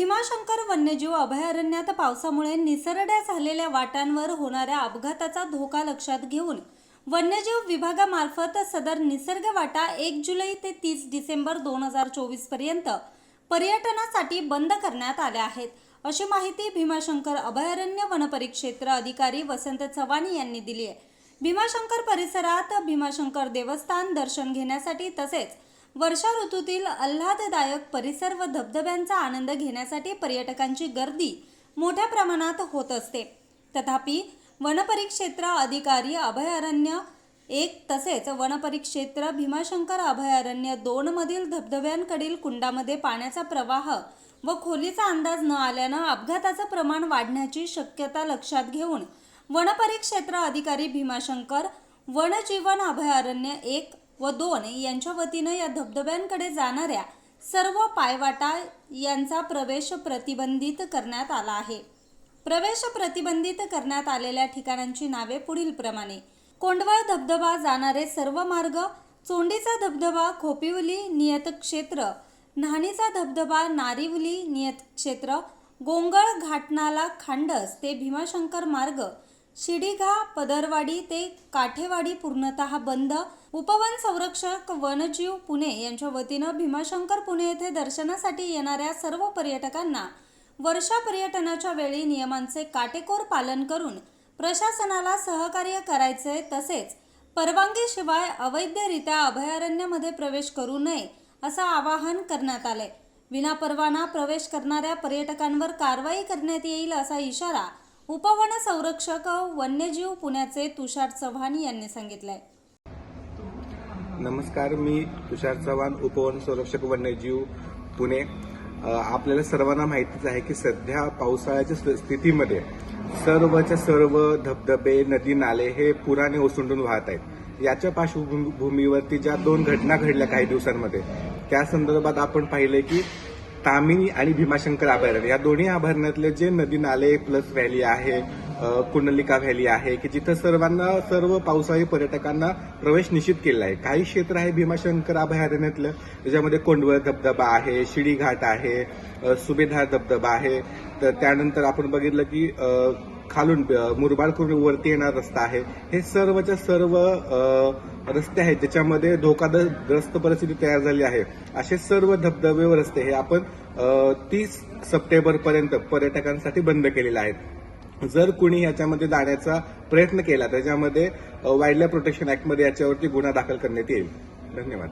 भीमाशंकर वन्यजीव अभयारण्यात पावसामुळे निसरड्या झालेल्या वाटांवर होणाऱ्या अपघाताचा धोका लक्षात घेऊन वन्यजीव विभागामार्फत सदर निसर्ग वाटा एक जुलै ते तीस डिसेंबर दोन हजार चोवीसपर्यंत पर्यटनासाठी बंद करण्यात आल्या आहेत. अशी माहिती भीमाशंकर अभयारण्य वनपरिक्षेत्र अधिकारी वसंत चव्हाण यांनी दिली आहे. भीमाशंकर परिसरात भीमाशंकर देवस्थान दर्शन घेण्यासाठी तसेच वर्षा ऋतूतील आल्हाददायक परिसर व धबधब्यांचा आनंद घेण्यासाठी पर्यटकांची गर्दी मोठ्या प्रमाणात होत असते. तथापि वनपरिक्षेत्र अधिकारी अभयारण्य एक तसेच वनपरिक्षेत्र भीमाशंकर अभयारण्य दोन मधील धबधब्यांकडील कुंडामध्ये पाण्याचा प्रवाह व खोलीचा अंदाज न आल्यानं अपघाताचं प्रमाण वाढण्याची शक्यता लक्षात घेऊन वनपरिक्षेत्र अधिकारी भीमाशंकर वनजीवन अभयारण्य एक व दोन यांच्या वतीनं या धबधब्यांकडे जाणाऱ्या सर्व पायवाटा यांचा प्रवेश प्रतिबंधित करण्यात आला आहे. प्रवेश प्रतिबंधित करण्यात आलेल्या ठिकाणांची नावे पुढील प्रमाणे. कोंडवळ धबधबा जाणारे सर्व मार्ग चोंडीचा धबधबा खोपिवली नियत क्षेत्र न्हाणीचा धबधबा नारिवली नियत क्षेत्र गोंगळ घाटनाला खांडस ते भीमाशंकर मार्ग शिडीघा पदरवाडी ते काठेवाडी पूर्णतः बंद. उपवन संरक्षक वनजीव पुणे यांच्या वतीनं भीमाशंकर पुणे येथे दर्शनासाठी येणाऱ्या सर्व पर्यटकांना वर्षा पर्यटनाच्या वेळी नियमांचे काटेकोर पालन करून प्रशासनाला सहकार्य करायचे तसेच परवानगीशिवाय अवैधरित्या अभयारण्यामध्ये प्रवेश करू नये असं आवाहन करण्यात आले. विनापरवाना प्रवेश करणाऱ्या पर्यटकांवर कारवाई करण्यात येईल असा इशारा उपवन संरक्षक वन्यजीव पुण्याचे तुषार चव्हाण यांनी सांगितलंय. नमस्कार मी तुषार चव्हाण उपवन संरक्षक वन्यजीव पुणे. आपल्याला सर्वांना माहितीच आहे की सध्या पावसाळ्याच्या स्थितीमध्ये सर्वच्या सर्व धबधबे नदी नाले हे पुराने ओसंडून वाहत आहेत. याच्या पार्श्वभूमीवरती ज्या दोन घटना घडल्या काही दिवसांमध्ये त्या संदर्भात आपण पाहिले की तामिनी आणि भीमाशंकर अभयारण्य या दोन्ही अभयारण्यातले जे नदी नाले प्लस व्हॅली आहे कुंडलिका व्हॅली आहे की जिथं सर्वांना सर्व पावसाळी पर्यटकांना प्रवेश निश्चित केलेला आहे. काही क्षेत्र आहे भीमाशंकर अभयारण्यातलं त्याच्यामध्ये कोंडवळ धबधबा आहे शिडी घाट आहे सुभेदार धबधबा आहे. तर त्यानंतर आपण बघितलं की खालून अ, मुरबाड करून वरती येणारा रस्ता आहे. हे सर्वच्या सर्व रस्ते आहेत ज्याच्यामध्ये धोकाग्रस्त परिस्थिती तयार झाली आहे. असे सर्व धबधबे व रस्ते हे आपण तीस सप्टेंबर पर्यंत पर्यटकांसाठी बंद केलेले आहेत. जर कुणी याच्यामध्ये जाण्याचा प्रयत्न केला त्याच्यामध्ये वाईल्ड लाईफ प्रोटेक्शन ऍक्टमध्ये याच्यावरती गुन्हा दाखल करण्यात येईल. धन्यवाद.